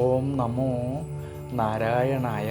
ഓം നമോ നാരായണായ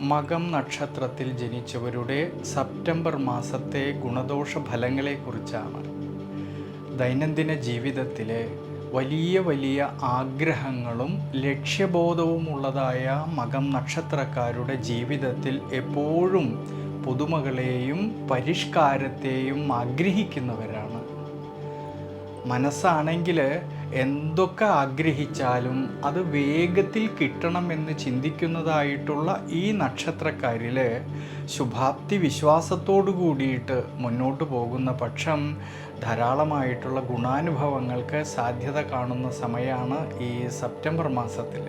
മകം നക്ഷത്രത്തിൽ ജനിച്ചവരുടെ സെപ്റ്റംബർ മാസത്തെ ഗുണദോഷ ഫലങ്ങളെക്കുറിച്ചാണ് ദൈനംദിന ജീവിതത്തിലെ വലിയ വലിയ ആഗ്രഹങ്ങളും ലക്ഷ്യബോധവും ഉള്ളതായ മകം നക്ഷത്രക്കാരുടെ ജീവിതത്തിൽ എപ്പോഴും പുതുമകളെയും പരിഷ്കാരത്തെയും ആഗ്രഹിക്കുന്നവരാണ്. മനസ്സാണെങ്കിൽ എന്തൊക്കെ ആഗ്രഹിച്ചാലും അത് വേഗത്തിൽ കിട്ടണമെന്ന് ചിന്തിക്കുന്നതായിട്ടുള്ള ഈ നക്ഷത്രക്കാരിൽ ശുഭാപ്തി വിശ്വാസത്തോടു കൂടിയിട്ട് മുന്നോട്ട് പോകുന്ന പക്ഷം ധാരാളമായിട്ടുള്ള ഗുണാനുഭവങ്ങൾക്ക് സാധ്യത കാണുന്ന സമയമാണ് ഈ സെപ്റ്റംബർ മാസത്തിൽ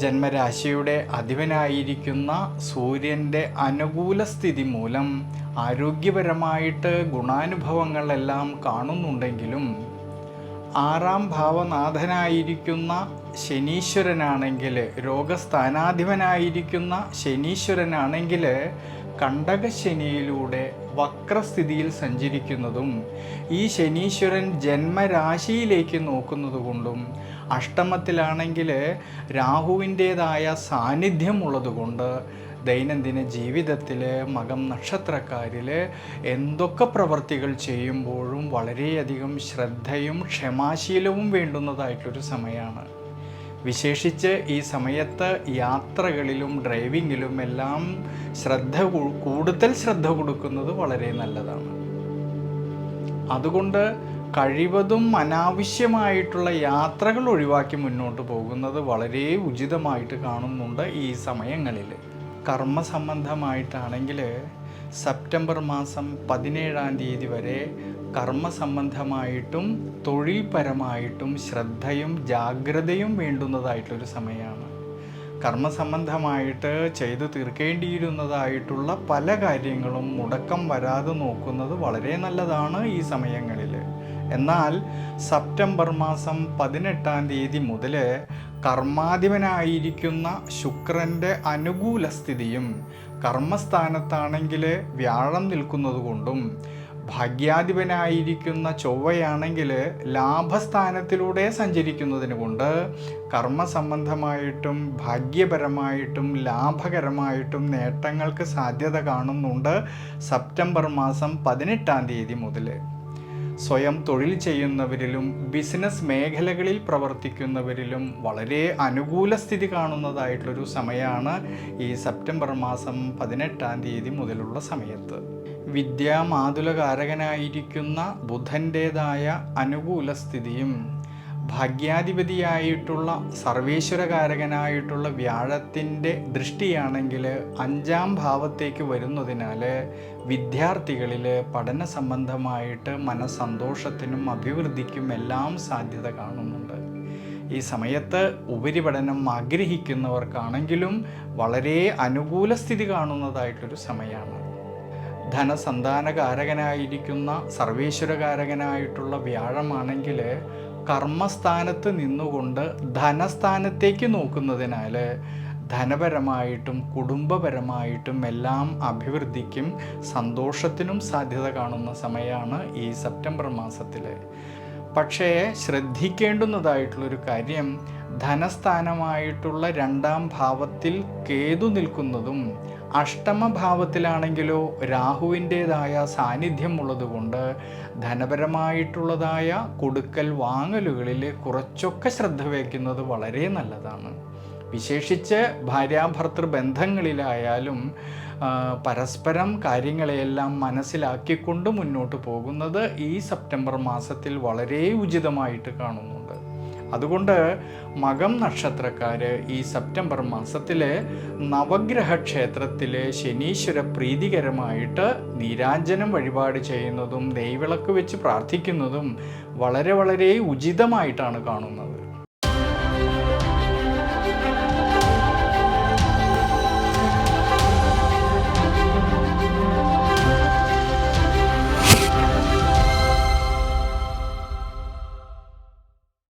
ജന്മരാശിയുടെ അധിപനായിരിക്കുന്ന സൂര്യന്റെ അനുകൂല സ്ഥിതി മൂലം ആരോഗ്യപരമായിട്ട് ഗുണാനുഭവങ്ങളെല്ലാം കാണുന്നുണ്ടെങ്കിലും ആറാം ഭാവനാഥനായിരിക്കുന്ന ശനീശ്വരനാണെങ്കിൽ രോഗസ്ഥാനാധിപനായിരിക്കുന്ന ശനീശ്വരനാണെങ്കിൽ കണ്ടകശനിയിലൂടെ വക്രസ്ഥിതിയിൽ സഞ്ചരിക്കുന്നതും ഈ ശനീശ്വരൻ ജന്മരാശിയിലേക്ക് നോക്കുന്നതുകൊണ്ടും അഷ്ടമത്തിലാണെങ്കിൽ രാഹുവിന്റേതായ സാന്നിധ്യമുള്ളതുകൊണ്ട് ദൈനംദിന ജീവിതത്തിൽ മകം നക്ഷത്രക്കാരിൽ എന്തൊക്കെ പ്രവർത്തികൾ ചെയ്യുമ്പോഴും വളരെയധികം ശ്രദ്ധയും ക്ഷമാശീലവും വേണ്ടുന്നതായിട്ടൊരു സമയമാണ് വിശേഷിച്ച് ഈ സമയത്ത് യാത്രകളിലും ഡ്രൈവിങ്ങിലും എല്ലാം ശ്രദ്ധ കൂടുതൽ ശ്രദ്ധ കൊടുക്കുന്നത് വളരെ നല്ലതാണ്. അതുകൊണ്ട് കഴിവതും അനാവശ്യമായിട്ടുള്ള യാത്രകൾ ഒഴിവാക്കി മുന്നോട്ട് പോകുന്നത് വളരെ ഉചിതമായിട്ട് കാണുന്നുണ്ട് ഈ സമയങ്ങളിൽ കർമ്മ സംബന്ധമായിട്ടാണെങ്കിൽ സെപ്റ്റംബർ മാസം പതിനേഴാം തീയതി വരെ കർമ്മ സംബന്ധമായിട്ടും തൊഴിൽപരമായിട്ടും ശ്രദ്ധയും ജാഗ്രതയും വേണ്ടുന്നതായിട്ടൊരു സമയമാണ്. കർമ്മസംബന്ധമായിട്ട് ചെയ്തു തീർക്കേണ്ടിയിരുന്നതായിട്ടുള്ള പല കാര്യങ്ങളും മുടക്കം വരാതെ നോക്കുന്നത് വളരെ നല്ലതാണ് ഈ സമയങ്ങളിൽ എന്നാൽ സെപ്റ്റംബർ മാസം പതിനെട്ടാം തീയതി മുതൽ കർമാധിപനായിരിക്കുന്ന ശുക്രന്റെ അനുകൂല സ്ഥിതിയും കർമ്മസ്ഥാനത്താണെങ്കിൽ വ്യാഴം നിൽക്കുന്നത് കൊണ്ടും ഭാഗ്യാധിപനായിരിക്കുന്ന ചൊവ്വയാണെങ്കിൽ ലാഭസ്ഥാനത്തിലൂടെ സഞ്ചരിക്കുന്നതിന് കൊണ്ട് കർമ്മസംബന്ധമായിട്ടും ഭാഗ്യപരമായിട്ടും ലാഭകരമായിട്ടും നേട്ടങ്ങൾക്ക് സാധ്യത കാണുന്നുണ്ട് സെപ്റ്റംബർ മാസം പതിനെട്ടാം തീയതി മുതൽ സ്വയം തൊഴിൽ ചെയ്യുന്നവരിലും ബിസിനസ് മേഖലകളിൽ പ്രവർത്തിക്കുന്നവരിലും വളരെ അനുകൂല സ്ഥിതി കാണുന്നതായിട്ടുള്ളൊരു സമയമാണ് ഈ സെപ്റ്റംബർ മാസം പതിനെട്ടാം തീയതി മുതലുള്ള സമയത്ത്. വിദ്യാമാതുലകാരകനായിരിക്കുന്ന ബുധന്റേതായ അനുകൂല സ്ഥിതിയും ഭാഗ്യാധിപതിയായിട്ടുള്ള സർവേശ്വരകാരകനായിട്ടുള്ള വ്യാഴത്തിന്റെ ദൃഷ്ടിയാണെങ്കിൽ അഞ്ചാം ഭാവത്തേക്ക് വരുന്നതിനാൽ വിദ്യാർത്ഥികളിൽ പഠന സംബന്ധമായിട്ട് മനസ്സന്തോഷത്തിനും അഭിവൃദ്ധിക്കും എല്ലാം സാധ്യത കാണുന്നുണ്ട്. ഈ സമയത്ത് ഉപരിപഠനം ആഗ്രഹിക്കുന്നവർക്കാണെങ്കിലും വളരെ അനുകൂല സ്ഥിതി കാണുന്നതായിട്ടൊരു സമയമാണ്. ധനസന്താനകാരകനായിരിക്കുന്ന സർവേശ്വരകാരകനായിട്ടുള്ള വ്യാഴമാണെങ്കിൽ കർമ്മസ്ഥാനത്ത് നിന്നുകൊണ്ട് ധനസ്ഥാനത്തേക്ക് നോക്കുന്നതിനാൽ ധനപരമായിട്ടും കുടുംബപരമായിട്ടും എല്ലാം അഭിവൃദ്ധിക്കും സന്തോഷത്തിനും സാധ്യത കാണുന്ന സമയമാണ് ഈ സെപ്റ്റംബർ മാസത്തിൽ പക്ഷേ ശ്രദ്ധിക്കേണ്ടുന്നതായിട്ടുള്ളൊരു കാര്യം ധനസ്ഥാനമായിട്ടുള്ള രണ്ടാം ഭാവത്തിൽ കേതു നിൽക്കുന്നതും അഷ്ടമഭാവത്തിലാണെങ്കിലോ രാഹുവിന്റേതായ സാന്നിധ്യമുള്ളതുകൊണ്ട് ധനപരമായിട്ടുള്ളതായ കൊടുക്കൽ വാങ്ങലുകളിൽ കുറച്ചൊക്കെ ശ്രദ്ധ വയ്ക്കുന്നത് വളരെ നല്ലതാണ്. വിശേഷിച്ച് ഭാര്യാഭർത്തൃ ബന്ധങ്ങളിലായാലും പരസ്പരം കാര്യങ്ങളെയെല്ലാം മനസ്സിലാക്കിക്കൊണ്ട് മുന്നോട്ട് പോകുന്നത് ഈ സെപ്റ്റംബർ മാസത്തിൽ വളരെ ഉചിതമായിട്ട് കാണുന്നുണ്ട് അതുകൊണ്ട് മകം നക്ഷത്രക്കാർ ഈ സെപ്റ്റംബർ മാസത്തിൽ നവഗ്രഹ ക്ഷേത്രത്തിൽ ശനീശ്വര പ്രീതികരമായിട്ട് നീരാഞ്ജനം വഴിപാട് ചെയ്യുന്നതും നെയ്വിളക്ക് വെച്ച് പ്രാർത്ഥിക്കുന്നതും വളരെ വളരെ ഉചിതമായിട്ടാണ് കാണുന്നത്.